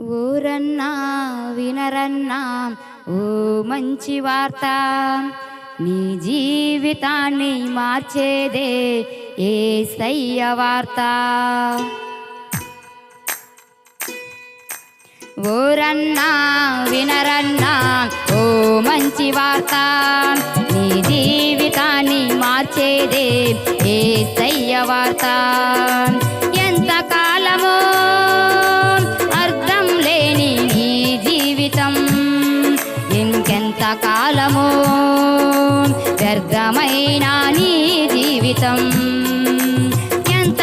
ఊరన్నా వినరన్నా ఓ మంచి వార్త. నీ జీవితాన్ని మార్చేదే ఏ సయ్య వార్త. ఊరన్నా వినరన్నా ఓ మంచి వార్త. నీ జీవితాన్ని మార్చేదే ఏ సయ్య వార్త. కాలము వ్యర్థమైన నీ జీవితం. ఎంత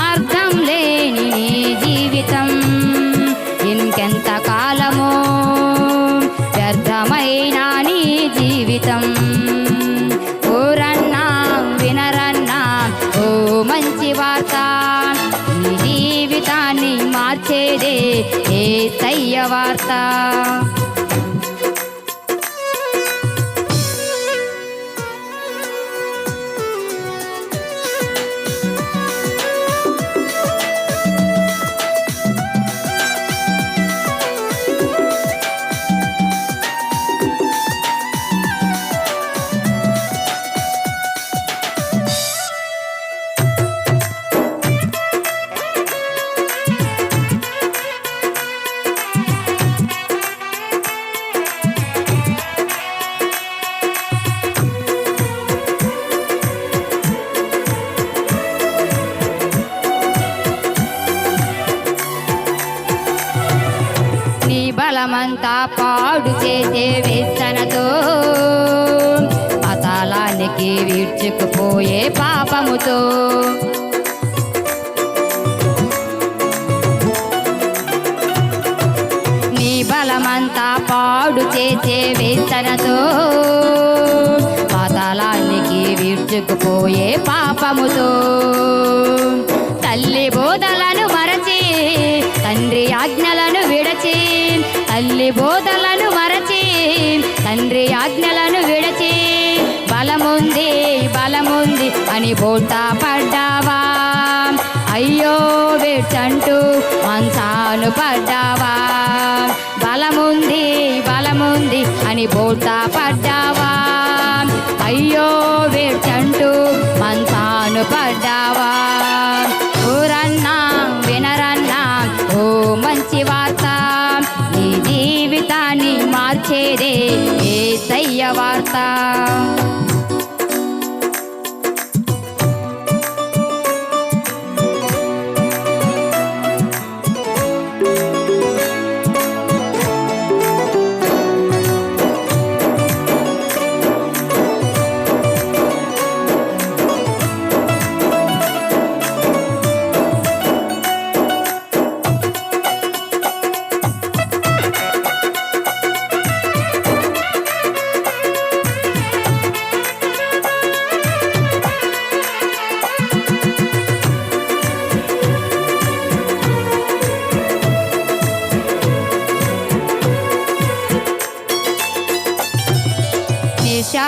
అర్థం లేని నీ జీవితం. ఇంకెంత కాలమో వ్యర్థమైన నీ జీవితం. ఊరన్నా వినరన్నా ఓ మంచి వార్త. నీ జీవితాన్ని మార్చేదే ఏ వార్త. నీ పాడు చేసే వేసనతో పతాళానికి వీడ్చుకుపోయే పాపముతో. నీ బలమంతా పాడు చేసే వేసనతో పాతాళానికి వీడ్చుకుపోయే పాపముతో. తల్లి బోధలను మరచి తండ్రి ఆజ్ఞలను విడచి తల్లి బోధలను మరచి తండ్రి ఆజ్ఞలను విడచి బలముంది బలముంది అని బోటా పడ్డావా జీవితాన్ని మార్చేదే ఏ సయ్య వార్త.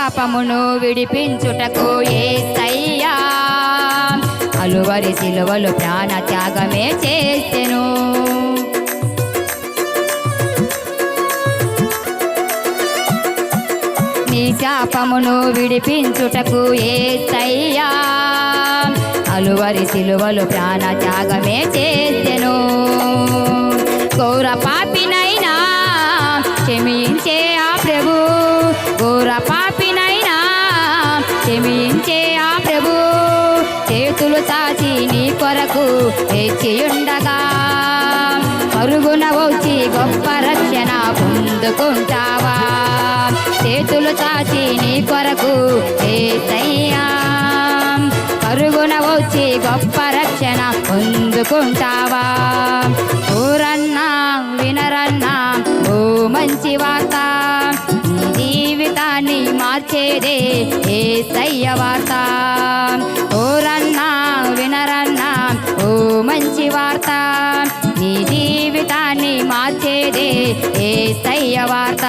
శాపమును విడిపించుటకు ఏ అలువరి సిలువలు ప్రాణ త్యాగమే చేసెను. నీ శాపమును విడిపించుటకు ఏ అలువరి సిలువలు ప్రాణ త్యాగమే చేసెను. చేతులు నీ కొరకు తెచ్చియుండగా. పరుగున వచ్చి గొప్ప రక్షణ పొందుకుంటావా? చేతులు చాచి నీ కొరకు ఏసయ్యా. పరుగున వచ్చి గొప్ప రక్షణ పొందుకుంటావా? ఊరన్నా వినరన్నా ఓ మంచి వార్త. జీవితాన్ని మార్చేదే ఏ సయ్య వార్త. వార్త నీ జీవితాన్ని మార్చేదే ఏ సయ్య వార్త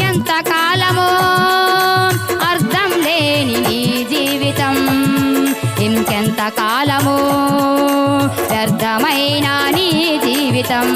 ఎంత కాలమో అర్థం లేని నీ జీవితం. ఇంకెంత కాలము వ్యర్థమై నీ జీవితం.